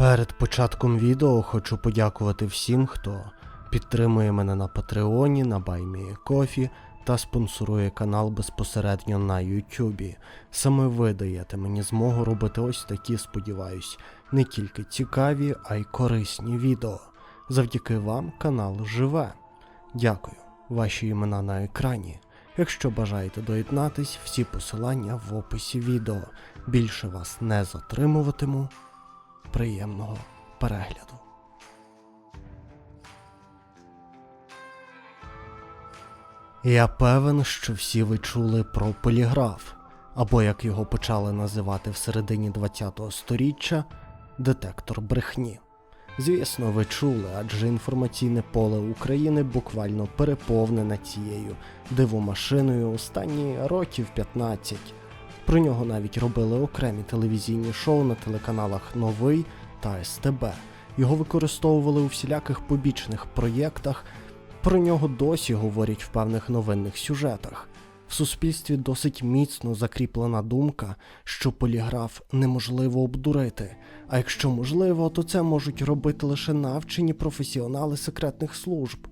Перед початком відео хочу подякувати всім, хто підтримує мене на Патреоні, на Кофі та спонсорує канал безпосередньо на Ютубі. Саме ви даєте мені змогу робити ось такі, сподіваюсь, не тільки цікаві, а й корисні відео. Завдяки вам канал живе. Дякую. Ваші імена на екрані. Якщо бажаєте доєднатись, всі посилання в описі відео. Більше вас не затримуватиму. Приємного перегляду. Я певен, що всі ви чули про поліграф, або як його почали називати в середині ХХ століття, детектор брехні. Звісно, ви чули, адже інформаційне поле України буквально переповнене цією дивомашиною останні років 15. Про нього навіть робили окремі телевізійні шоу на телеканалах Новий та СТБ. Його використовували у всіляких побічних проєктах. Про нього досі говорять в певних новинних сюжетах. В суспільстві досить міцно закріплена думка, що поліграф неможливо обдурити, а якщо можливо, то це можуть робити лише навчені професіонали секретних служб.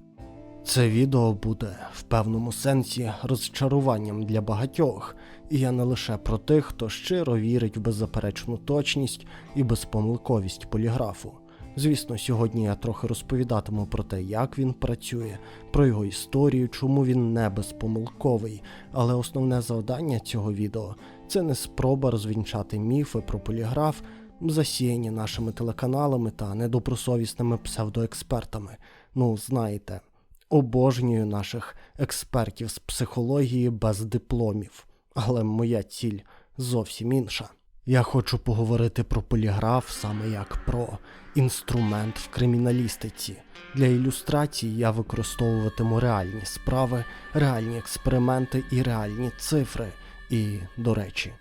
Це відео буде в певному сенсі розчаруванням для багатьох, і я не лише про тих, хто щиро вірить в беззаперечну точність і безпомилковість поліграфу. Звісно, сьогодні я трохи розповідатиму про те, як він працює, про його історію, чому він не безпомилковий. Але основне завдання цього відео це не спроба розвінчати міфи про поліграф, засіяні нашими телеканалами та недобросовісними псевдоекспертами. Ну, знаєте, обожнюю наших експертів з психології без дипломів. Але моя ціль зовсім інша. Я хочу поговорити про поліграф саме як про інструмент в криміналістиці. Для ілюстрації я використовуватиму реальні справи, реальні експерименти і реальні цифри. І, до речі,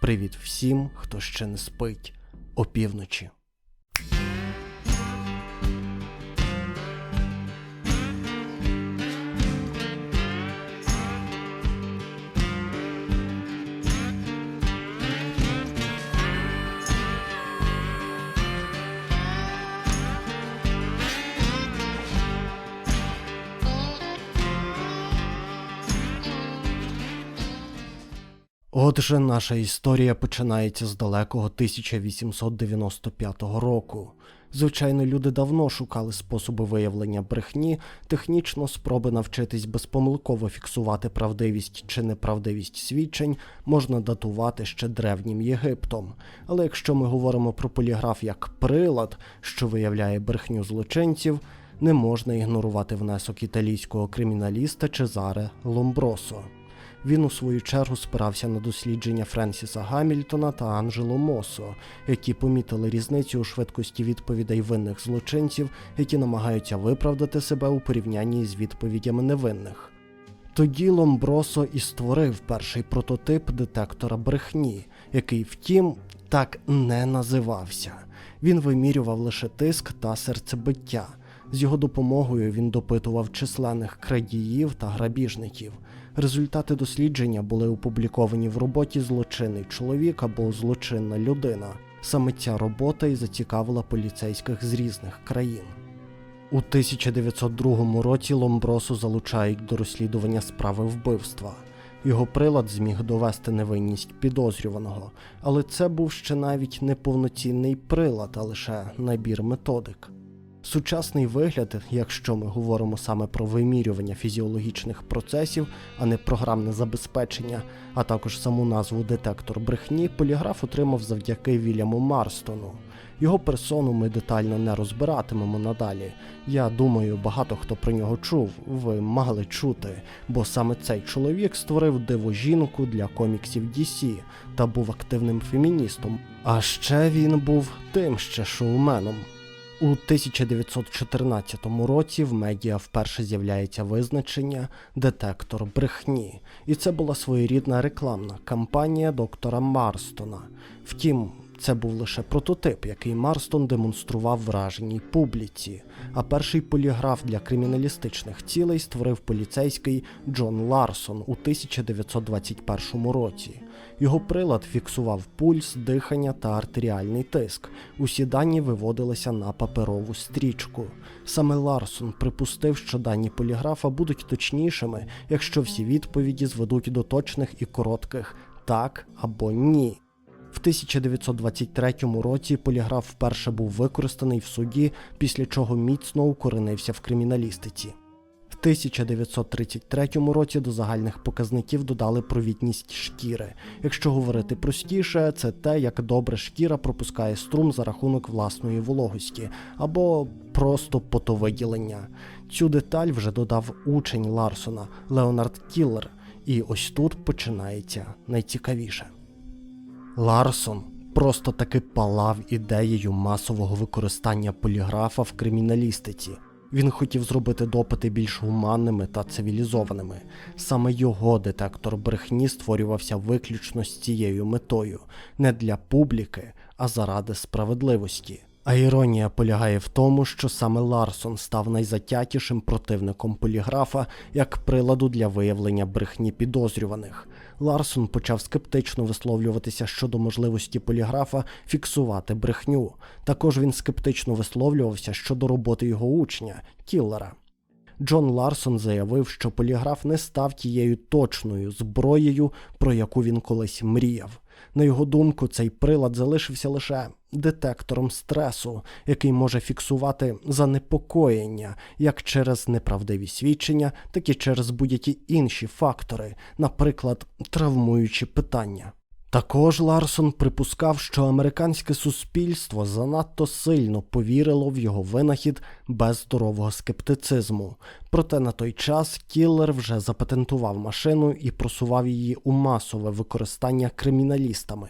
привіт всім, хто ще не спить опівночі. Отже, наша історія починається з далекого 1895 року. Звичайно, люди давно шукали способи виявлення брехні, технічно спроби навчитись безпомилково фіксувати правдивість чи неправдивість свідчень можна датувати ще древнім Єгиптом. Але якщо ми говоримо про поліграф як прилад, що виявляє брехню злочинців, не можна ігнорувати внесок італійського криміналіста Чезаре Ломбросо. Він у свою чергу спирався на дослідження Френсіса Гамільтона та Анджело Мосо, які помітили різницю у швидкості відповідей винних злочинців, які намагаються виправдати себе у порівнянні з відповідями невинних. Тоді Ломбросо і створив перший прототип детектора брехні, який, втім, так не називався. Він вимірював лише тиск та серцебиття. З його допомогою він допитував численних крадіїв та грабіжників. Результати дослідження були опубліковані в роботі Злочинний чоловік або злочинна людина. Саме ця робота і зацікавила поліцейських з різних країн. У 1902 році Ломбросу залучають до розслідування справи вбивства. Його прилад зміг довести невинність підозрюваного, але це був ще навіть не повноцінний прилад, а лише набір методик. Сучасний вигляд, якщо ми говоримо саме про вимірювання фізіологічних процесів, а не програмне забезпечення, а також саму назву детектор брехні, поліграф отримав завдяки Вільяму Марстону. Його персону ми детально не розбиратимемо надалі. Я думаю, багато хто про нього чув, ви мали чути, бо саме цей чоловік створив дивожінку для коміксів DC та був активним феміністом. А ще він був тим ще шоуменом. У 1914 році в медіа вперше з'являється визначення детектор брехні, і це була своєрідна рекламна кампанія доктора Марстона. Втім, Це був лише прототип, який Марстон демонстрував враженій публіці. А перший поліграф для криміналістичних цілей створив поліцейський Джон Ларсон у 1921 році. Його прилад фіксував пульс, дихання та артеріальний тиск. Усі дані виводилися на паперову стрічку. Саме Ларсон припустив, що дані поліграфа будуть точнішими, якщо всі відповіді зведуть до точних і коротких так або ні. В 1923 році поліграф вперше був використаний в суді, після чого міцно укоренився в криміналістиці. В 1933 році до загальних показників додали провідність шкіри. Якщо говорити простіше, це те, як добре шкіра пропускає струм за рахунок власної вологості або просто потовиділення. Цю деталь вже додав учень Ларсона Леонард Кіллер, і ось тут починається найцікавіше. Ларсон просто таки палав ідеєю масового використання поліграфа в криміналістиці. Він хотів зробити допити більш гуманними та цивілізованими. Саме його детектор брехні створювався виключно з цією метою, не для публіки, а заради справедливості. А іронія полягає в тому, що саме Ларсон став найзатятішим противником поліграфа як приладу для виявлення брехні підозрюваних. Ларсон почав скептично висловлюватися щодо можливості поліграфа фіксувати брехню. Також він скептично висловлювався щодо роботи його учня Кіллера. Джон Ларсон заявив, що поліграф не став тією точною зброєю, про яку він колись мріяв. На його думку, цей прилад залишився лише детектором стресу, який може фіксувати занепокоєння як через неправдиві свідчення, так і через будь-які інші фактори, наприклад, травмуючі питання. Також Ларсон припускав, що американське суспільство занадто сильно повірило в його винахід без здорового скептицизму. Проте на той час кілер вже запатентував машину і просував її у масове використання криміналістами.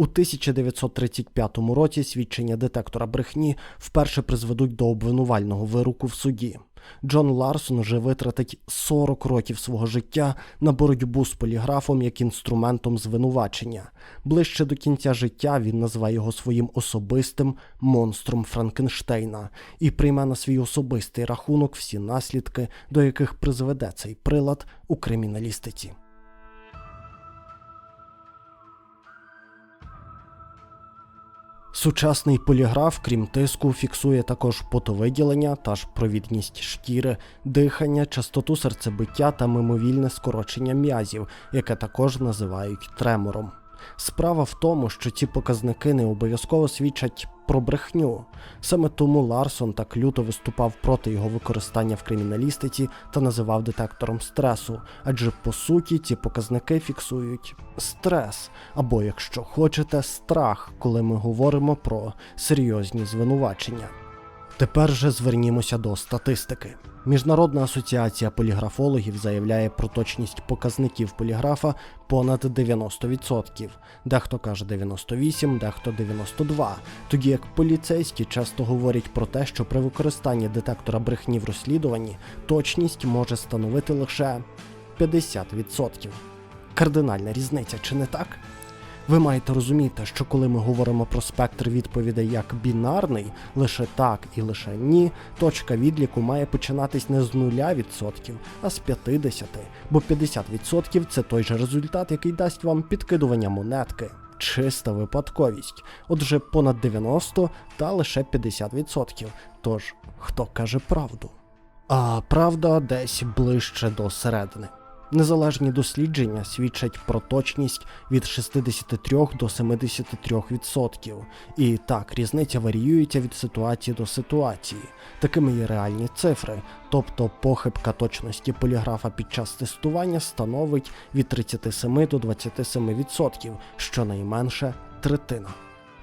У 1935 році свідчення детектора брехні вперше призведуть до обвинувального вироку в суді. Джон Ларсон вже витратить 40 років свого життя на боротьбу з поліграфом як інструментом звинувачення. Ближче до кінця життя він назве його своїм особистим монстром Франкенштейна і прийме на свій особистий рахунок всі наслідки, до яких призведе цей прилад у криміналістиці. Сучасний поліграф, крім тиску, фіксує також потовиділення та ж провідність шкіри, дихання, частоту серцебиття та мимовільне скорочення м'язів, яке також називають тремором. Справа в тому, що ці показники не обов'язково свідчать про брехню. Саме тому Ларсон так люто виступав проти його використання в криміналістиці та називав детектором стресу, адже по суті ці показники фіксують стрес, або, якщо хочете, страх, коли ми говоримо про серйозні звинувачення. Тепер же звернімося до статистики. Міжнародна асоціація поліграфологів заявляє про точність показників поліграфа понад 90%. Дехто каже 98, дехто 92. Тоді як поліцейські часто говорять про те, що при використанні детектора брехні в розслідуванні точність може становити лише 50%. Кардинальна різниця, чи не так? Ви маєте розуміти, що коли ми говоримо про спектр відповідей як бінарний, лише так і лише ні, точка відліку має починатись не з 0%, а з 50%, бо 50% це той же результат, який дасть вам підкидування монетки. Чиста випадковість. Отже, понад 90 та лише 50%. Тож, хто каже правду? А правда десь ближче до середини. Незалежні дослідження свідчать про точність від 63 до 73%. І так, різниця варіюється від ситуації до ситуації. Такими є реальні цифри, тобто похибка точності поліграфа під час тестування становить від 37 до 27%, щонайменше третина.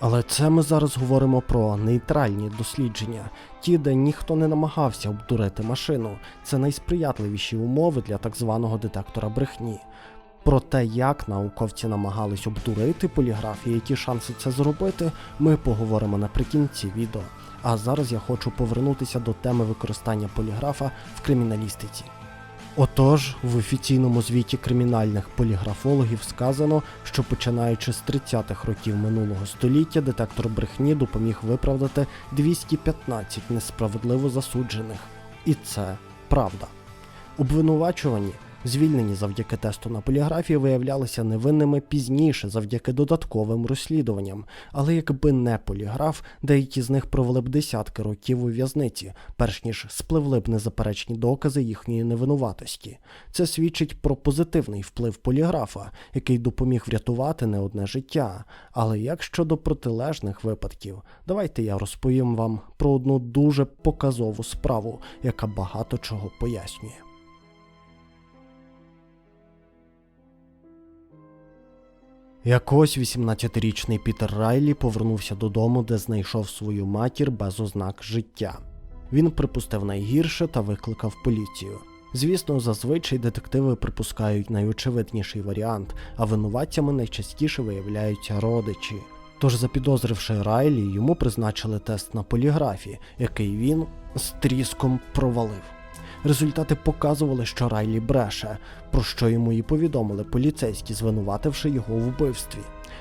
Але це ми зараз говоримо про нейтральні дослідження, ті, де ніхто не намагався обдурити машину. Це найсприятливіші умови для так званого детектора брехні. Про те, як науковці намагались обдурити поліграф і які шанси це зробити, ми поговоримо наприкінці відео. А зараз я хочу повернутися до теми використання поліграфа в криміналістиці. Отож, в офіційному звіті кримінальних поліграфологів сказано, що починаючи з 30-х років минулого століття детектор брехні допоміг виправдати 215 несправедливо засуджених. І це правда. Обвинувачувані, звільнені завдяки тесту на поліграфії, виявлялися невинними пізніше завдяки додатковим розслідуванням. Але якби не поліграф, деякі з них провели б десятки років у в'язниці, перш ніж спливли б незаперечні докази їхньої невинуватості. Це свідчить про позитивний вплив поліграфа, який допоміг врятувати не одне життя. Але як щодо протилежних випадків, давайте я розповім вам про одну дуже показову справу, яка багато чого пояснює. Якось 18-річний Пітер Райлі повернувся додому, де знайшов свою матір без ознак життя. Він припустив найгірше та викликав поліцію. Звісно, зазвичай детективи припускають найочевидніший варіант, а винуватцями найчастіше виявляються родичі. Тож, запідозривши Райлі, йому призначили тест на поліграфі, який він з тріском провалив. Результати показували, що Райлі бреше, про що йому і повідомили поліцейські, звинувативши його у вбивстві.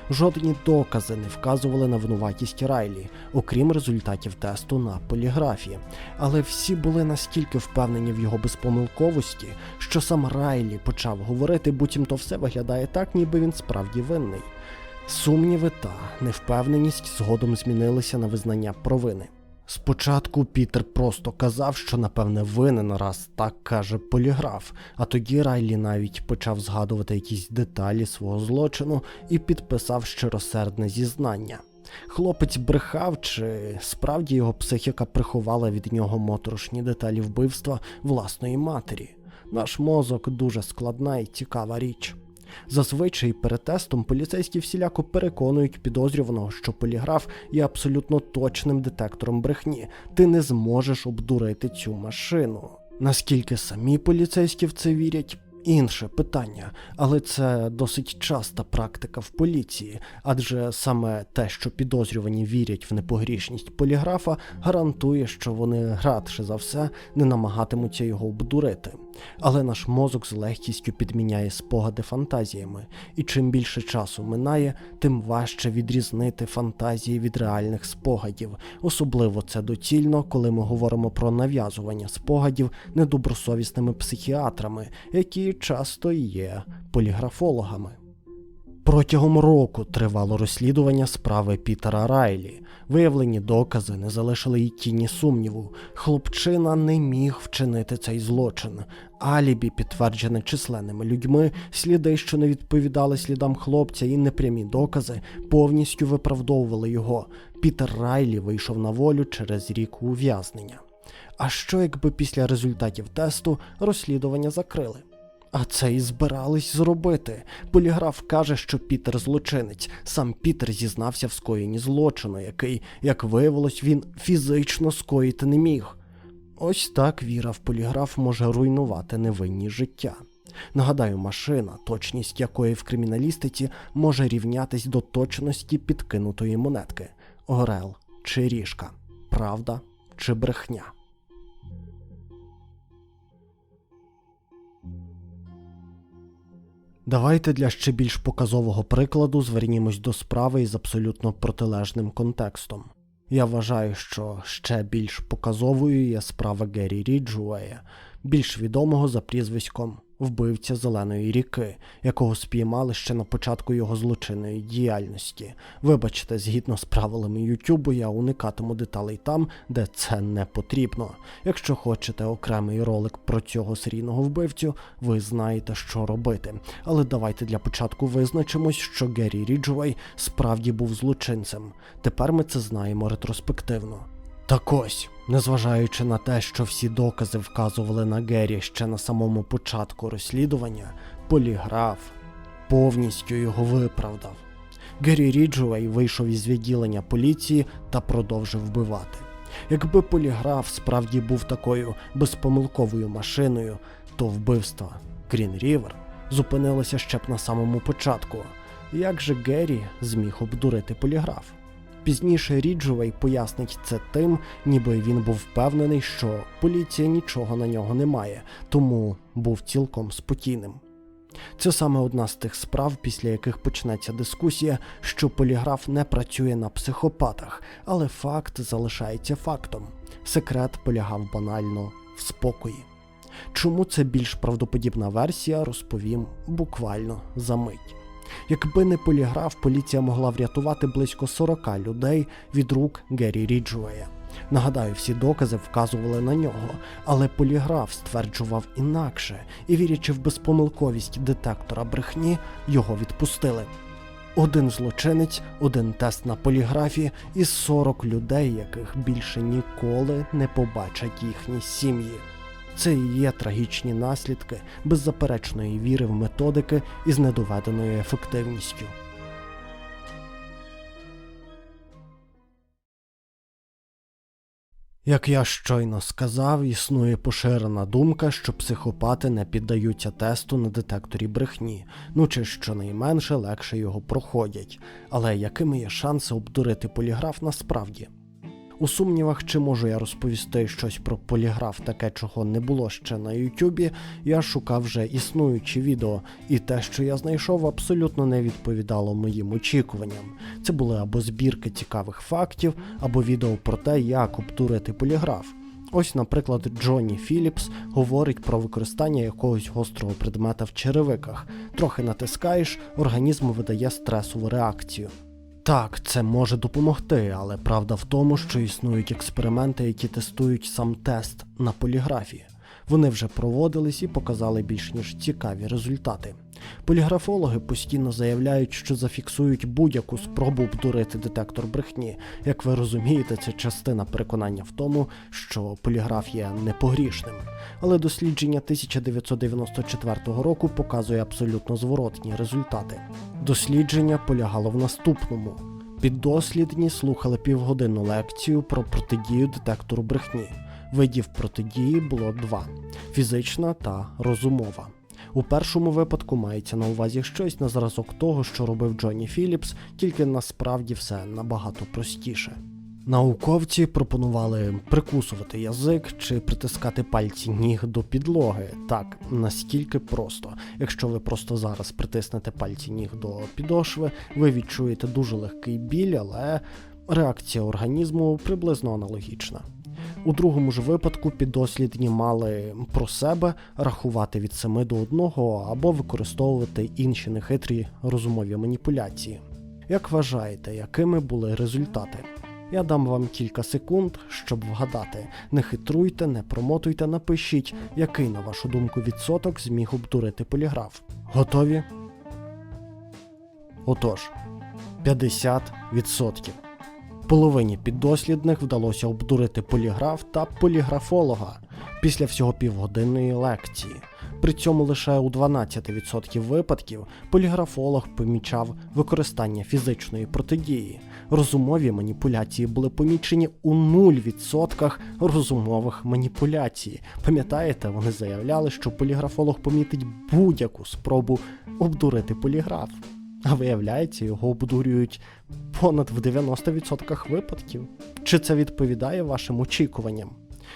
Жодні докази не вказували на винуватість Райлі, окрім результатів тесту на поліграфі. Але всі були настільки впевнені в його безпомилковості, що сам Райлі почав говорити, буцімто все виглядає так, ніби він справді винний. Сумніви та невпевненість згодом змінилися на визнання провини. Спочатку Пітер просто казав, що напевне винен раз так каже поліграф, а тоді Райлі навіть почав згадувати якісь деталі свого злочину і підписав щиросердне зізнання. Хлопець брехав, чи справді його психіка приховала від нього моторошні деталі вбивства власної матері. Наш мозок дуже складна і цікава річ. Зазвичай перед тестом поліцейські всіляко переконують підозрюваного, що поліграф є абсолютно точним детектором брехні. Ти не зможеш обдурити цю машину. Наскільки самі поліцейські в це вірять? Інше питання, але це досить часта практика в поліції, адже саме те, що підозрювані вірять в непогрішність поліграфа, гарантує, що вони радше за все не намагатимуться його обдурити. Але наш мозок з легкістю підміняє спогади фантазіями, і чим більше часу минає, тим важче відрізнити фантазії від реальних спогадів. Особливо це доцільно, коли ми говоримо про нав'язування спогадів недобросовісними психіатрами, які часто є поліграфологами. Протягом року тривало розслідування справи Пітера Райлі. Виявлені докази не залишили й тіні сумніву. Хлопчина не міг вчинити цей злочин. Алібі, підтверджене численними людьми, сліди, що не відповідали слідам хлопця, і непрямі докази повністю виправдовували його. Пітер Райлі вийшов на волю через рік ув'язнення. А що якби після результатів тесту розслідування закрили? А це і збирались зробити. Поліграф каже, що Пітер злочинець. Сам Пітер зізнався в скоєнні злочину, який, як виявилось, він фізично скоїти не міг. Ось так віра в поліграф може руйнувати невинні життя. Нагадаю, машина, точність якої в криміналістиці може рівнятись до точності підкинутої монетки: Орел чи ріжка, правда чи брехня. Давайте для ще більш показового прикладу звернімось до справи із абсолютно протилежним контекстом. Я вважаю, що ще більш показовою є справа Геррі Ріджуея, більш відомого за прізвиськом вбивця Зеленої ріки, якого спіймали ще на початку його злочинної діяльності. Вибачте, згідно з правилами Ютубу, я уникатиму деталей там, де це не потрібно. Якщо хочете окремий ролик про цього серійного вбивцю, ви знаєте, що робити. Але давайте для початку визначимось, що Геррі Ріджуей справді був злочинцем. Тепер ми це знаємо ретроспективно. Так ось, незважаючи на те, що всі докази вказували на Геррі ще на самому початку розслідування, поліграф повністю його виправдав. Геррі Ріджуей вийшов із відділення поліції та продовжив вбивати. Якби поліграф справді був такою безпомилковою машиною, то вбивство Крін Рівер зупинилося ще б на самому початку. Як же Геррі зміг обдурити поліграф? Пізніше Ріджовей пояснить це тим, ніби він був впевнений, що поліція нічого на нього не має, тому був цілком спокійним. Це саме одна з тих справ, після яких почнеться дискусія, що поліграф не працює на психопатах, але факт залишається фактом. Секрет полягав банально в спокої. Чому це більш правдоподібна версія, розповім буквально за мить. Якби не поліграф, поліція могла врятувати близько 40 людей від рук Геррі Ріджуея. Нагадаю, всі докази вказували на нього, але поліграф стверджував інакше, і вірячи в безпомилковість детектора брехні, його відпустили. Один злочинець, один тест на поліграфі і 40 людей, яких більше ніколи не побачать їхні сім'ї. Це і є трагічні наслідки беззаперечної віри в методики із недоведеною ефективністю. Як я щойно сказав, існує поширена думка, що психопати не піддаються тесту на детекторі брехні, ну чи щонайменше легше його проходять. Але якими є шанси обдурити поліграф насправді? У сумнівах, чи можу я розповісти щось про поліграф, таке чого не було ще на Ютубі, я шукав вже існуючі відео, і те, що я знайшов, абсолютно не відповідало моїм очікуванням. Це були або збірки цікавих фактів, або відео про те, як обдурити поліграф. Ось, наприклад, Джонні Філіпс говорить про використання якогось гострого предмета в черевиках. Трохи натискаєш, організм видає стресову реакцію. Так, це може допомогти, але правда в тому, що існують експерименти, які тестують сам тест на поліграфі. Вони вже проводились і показали більш ніж цікаві результати. Поліграфологи постійно заявляють, що зафіксують будь-яку спробу обдурити детектор брехні. Як ви розумієте, це частина переконання в тому, що поліграф є непогрішним. Але дослідження 1994 року показує абсолютно зворотні результати. Дослідження полягало в наступному. Піддослідні слухали півгодинну лекцію про протидію детектору брехні. Видів протидії було два: фізична та розумова. У першому випадку мається на увазі щось на зразок того, що робив Джонні Філіпс, тільки насправді все набагато простіше. Науковці пропонували прикусувати язик чи притискати пальці ніг до підлоги. Так, настільки просто. Якщо ви просто зараз притиснете пальці ніг до підошви, ви відчуєте дуже легкий біль, але реакція організму приблизно аналогічна. У другому ж випадку піддослідні мали про себе рахувати від 7 до 1 або використовувати інші нехитрі розумові маніпуляції. Як вважаєте, якими були результати? Я дам вам кілька секунд, щоб вгадати. Не хитруйте, не промотуйте, напишіть, який, на вашу думку, відсоток зміг обдурити поліграф. Готові? Отож, 50%. Половині піддослідних вдалося обдурити поліграф та поліграфолога після всього півгодинної лекції. При цьому лише у 12% випадків поліграфолог помічав використання фізичної протидії. Розумові маніпуляції були помічені у 0% розумових маніпуляцій. Пам'ятаєте, вони заявляли, що поліграфолог помітить будь-яку спробу обдурити поліграф. А виявляється, його обдурюють понад в 90% випадків. Чи це відповідає вашим очікуванням?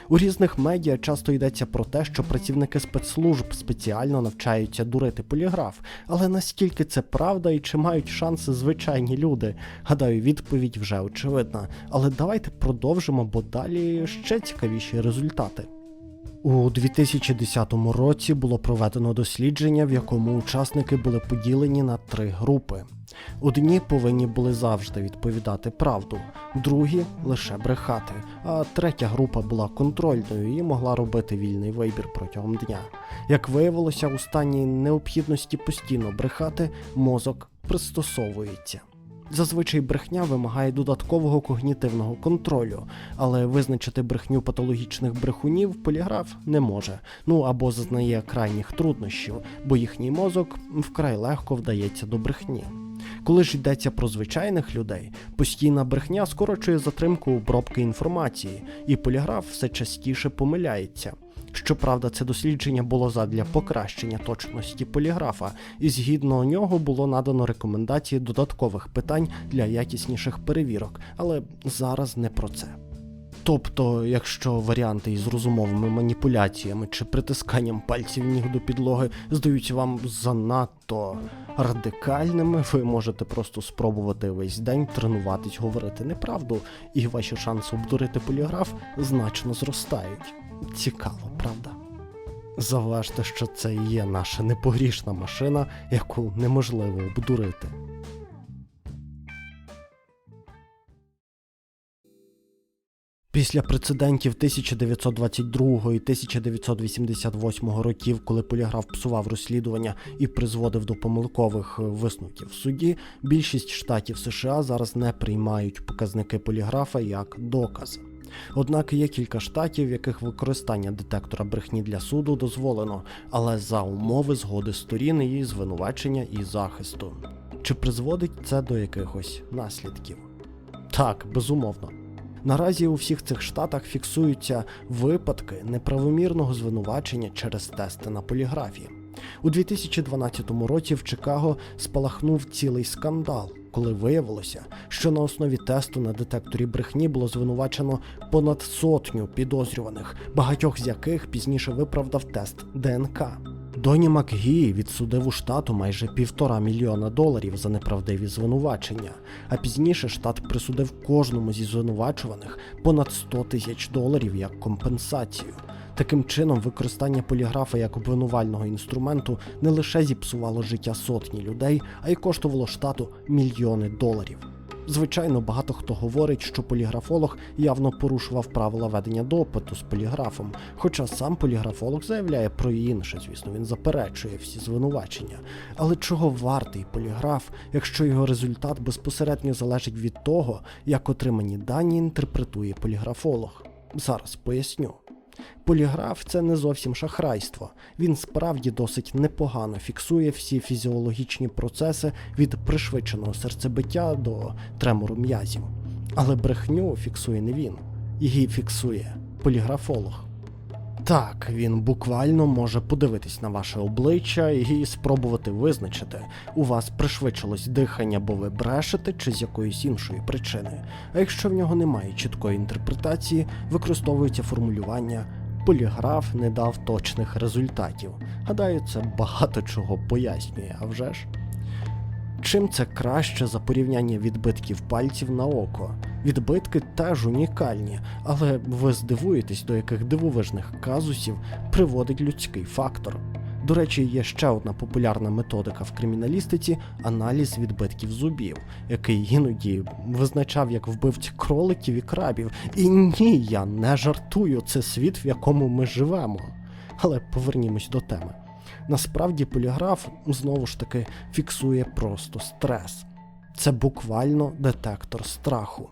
У різних медіа часто йдеться про те, що працівники спецслужб спеціально навчаються дурити поліграф, але наскільки це правда і чи мають шанси звичайні люди? Гадаю, відповідь вже очевидна. Але давайте продовжимо, бо далі ще цікавіші результати. У 2010 році було проведено дослідження, в якому учасники були поділені на три групи. Одні повинні були завжди відповідати правду, другі лише брехати, а третя група була контрольною і могла робити вільний вибір протягом дня. Як виявилося, у стані необхідності постійно брехати, мозок пристосовується. Зазвичай брехня вимагає додаткового когнітивного контролю, але визначити брехню патологічних брехунів поліграф не може, ну або зазнає крайніх труднощів, бо їхній мозок вкрай легко вдається до брехні. Коли ж йдеться про звичайних людей, постійна брехня скорочує затримку обробки інформації, і поліграф все частіше помиляється. Щоправда, це дослідження було задля покращення точності поліграфа, і згідно нього було надано рекомендації додаткових питань для якісніших перевірок, але зараз не про це. Тобто, якщо варіанти із розумовими маніпуляціями чи притисканням пальців ніг до підлоги здаються вам занадто радикальними, ви можете просто спробувати весь день тренуватись говорити неправду, і ваші шанси обдурити поліграф значно зростають. Цікаво, правда? Заважте, що це і є наша непогрішна машина, яку неможливо обдурити. Після прецедентів 1922 і 1988 років, коли поліграф псував розслідування і призводив до помилкових е, висновків в суді, більшість штатів США зараз не приймають показники поліграфа як докази. Однак є кілька штатів, в яких використання детектора брехні для суду дозволено, але за умови згоди сторін її звинувачення і захисту. Чи призводить це до якихось наслідків? Так, безумовно. Наразі у всіх цих штатах фіксуються випадки неправомірного звинувачення через тести на поліграфі. У 2012 році в Чикаго спалахнув цілий скандал, коли виявилося, що на основі тесту на детекторі брехні було звинувачено понад сотню підозрюваних, багатьох з яких пізніше виправдав тест ДНК. Доні Макгі відсудив у штату майже півтора мільйона доларів за неправдиві звинувачення, а пізніше штат присудив кожному зі звинувачуваних понад 100 тисяч доларів як компенсацію. Таким чином, використання поліграфа як обвинувального інструменту не лише зіпсувало життя сотні людей, а й коштувало штату мільйони доларів. Звичайно, багато хто говорить, що поліграфолог явно порушував правила ведення допиту з поліграфом, хоча сам поліграфолог заявляє про інше, звісно, він заперечує всі звинувачення. Але чого вартий поліграф, якщо його результат безпосередньо залежить від того, як отримані дані інтерпретує поліграфолог? Зараз поясню. Поліграф це не зовсім шахрайство. Він справді досить непогано фіксує всі фізіологічні процеси від пришвидшеного серцебиття до тремору м'язів. Але брехню фіксує не він, її фіксує поліграфолог. Так, він буквально може подивитись на ваше обличчя і спробувати визначити, у вас пришвидшилось дихання, бо ви брешете, чи з якоїсь іншої причини. А якщо в нього немає чіткої інтерпретації, використовується формулювання поліграф не дав точних результатів. Гадаю, це багато чого пояснює, а вже ж. Чим це краще за порівняння відбитків пальців на око? Відбитки теж унікальні, але ви здивуєтесь, до яких дивовижних казусів приводить людський фактор. До речі, є ще одна популярна методика в криміналістиці аналіз відбитків зубів, який іноді визначав як вбивці кроликів і крабів. І ні, я не жартую, це світ, в якому ми живемо. Але повернімось до теми. Насправді поліграф знову ж таки фіксує просто стрес. Це буквально детектор страху.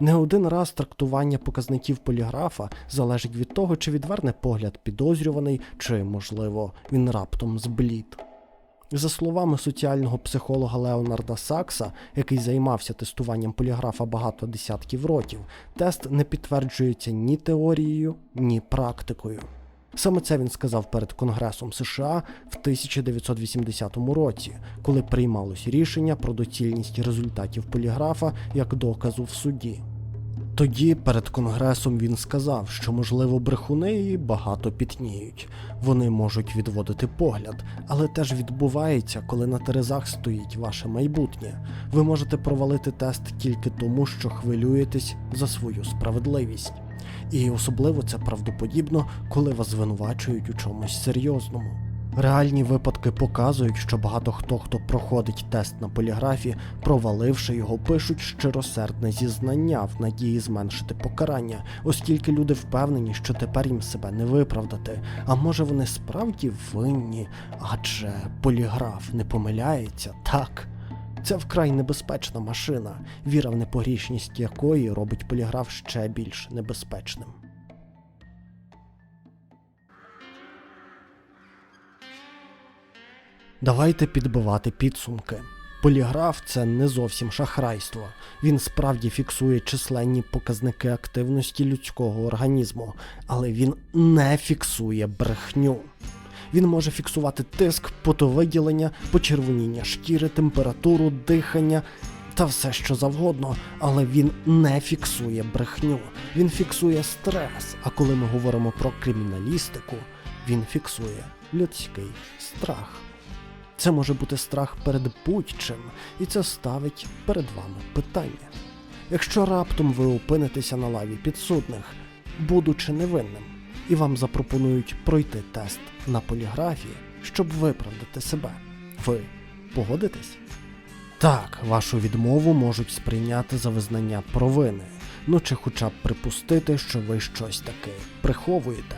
Не один раз трактування показників поліграфа залежить від того, чи відверне погляд підозрюваний, чи, можливо, він раптом зблід. За словами соціального психолога Леонарда Сакса, який займався тестуванням поліграфа багато десятків років, тест не підтверджується ні теорією, ні практикою. Саме це він сказав перед Конгресом США в 1980 році, коли приймалось рішення про доцільність результатів поліграфа як доказу в суді. Тоді перед конгресом він сказав, що можливо брехуни і багато пітніють. Вони можуть відводити погляд, але теж відбувається, коли на терезах стоїть ваше майбутнє. Ви можете провалити тест тільки тому, що хвилюєтесь за свою справедливість. І особливо це правдоподібно, коли вас звинувачують у чомусь серйозному. Реальні випадки показують, що багато хто, хто проходить тест на поліграфі, проваливши його, пишуть щиросердне зізнання в надії зменшити покарання, оскільки люди впевнені, що тепер їм себе не виправдати. А може вони справді винні, адже поліграф не помиляється так. Це вкрай небезпечна машина, віра в непогрішність якої робить поліграф ще більш небезпечним. Давайте підбивати підсумки. Поліграф це не зовсім шахрайство. Він справді фіксує численні показники активності людського організму, але він не фіксує брехню. Він може фіксувати тиск, потовиділення, почервоніння шкіри, температуру, дихання та все що завгодно, але він не фіксує брехню. Він фіксує стрес. А коли ми говоримо про криміналістику, він фіксує людський страх. Це може бути страх перед будь-чим, і це ставить перед вами питання. Якщо раптом ви опинитеся на лаві підсудних, будучи невинним, і вам запропонують пройти тест на поліграфії, щоб виправдати себе, ви погодитесь? Так, вашу відмову можуть сприйняти за визнання провини, ну чи хоча б припустити, що ви щось таке приховуєте.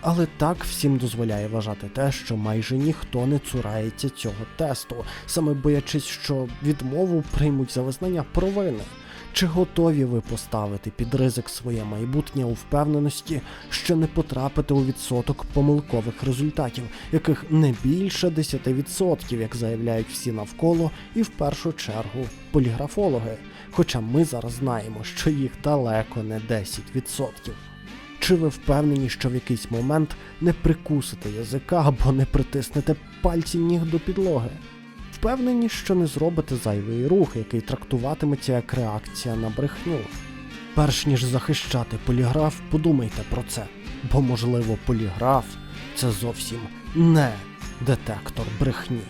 Але так всім дозволяє вважати те, що майже ніхто не цурається цього тесту, саме боячись, що відмову приймуть за визнання провини. Чи готові ви поставити під ризик своє майбутнє у впевненості, що не потрапите у відсоток помилкових результатів, яких не більше 10%, як заявляють всі навколо, і в першу чергу поліграфологи. Хоча ми зараз знаємо, що їх далеко не 10%. Чи ви впевнені, що в якийсь момент не прикусите язика або не притиснете пальці ніг до підлоги? Впевнені, що не зробите зайвий рух, який трактуватиметься як реакція на брехню. Перш ніж захищати поліграф, подумайте про це, бо, можливо, поліграф це зовсім не детектор брехні.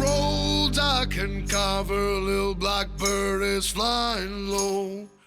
Roll, cover, little blackbird is flying low.